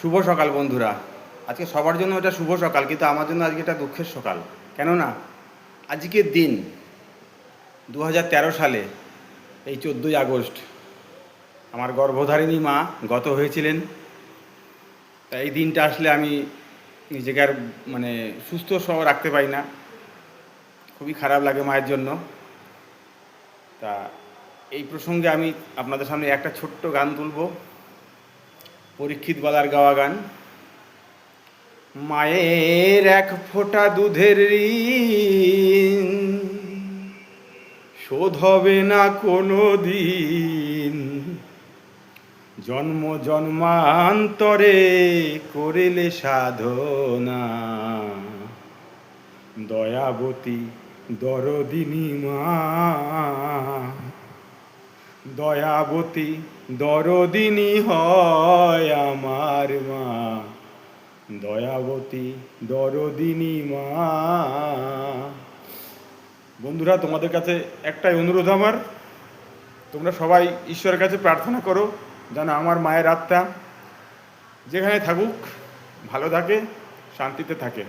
শুভ সকাল বন্ধুরা। আজকে সবার জন্য এটা শুভ সকাল, কিন্তু আমার জন্য আজকে এটা দুঃখের সকাল। কেননা আজকের দিন দু হাজার তেরো সালে, এই চোদ্দোই আগস্ট, আমার গর্ভধারিণী মা গত হয়েছিলেন। তা এই দিনটা আসলে আমি নিজেকে আর মানে সুস্থ সহ রাখতে পারি না। খুবই খারাপ লাগে মায়ের জন্য। তা এই প্রসঙ্গে আমি আপনাদের সামনে একটা ছোট্ট গান তুলবো। পরীক্ষিত বালার গাওয়া গান। মায়ের এক ফোঁটা দুধের শোধ হবে না কোনো দিন। জন্ম জন্মান্তরে করিলে সাধনা। দয়াবতী দরদিনী মা। দয়াবতী দরদিনী হয় আমার মা। দয়াবতী দরদিনী মা। বন্ধুরা, তোমাদের কাছে একটাই অনুরোধ আমার। তোমরা সবাই ঈশ্বরের কাছে প্রার্থনা করো যেন আমার মায়ের আত্মা যেখানে থাকুক, ভালো থাকে, শান্তিতে থাকে।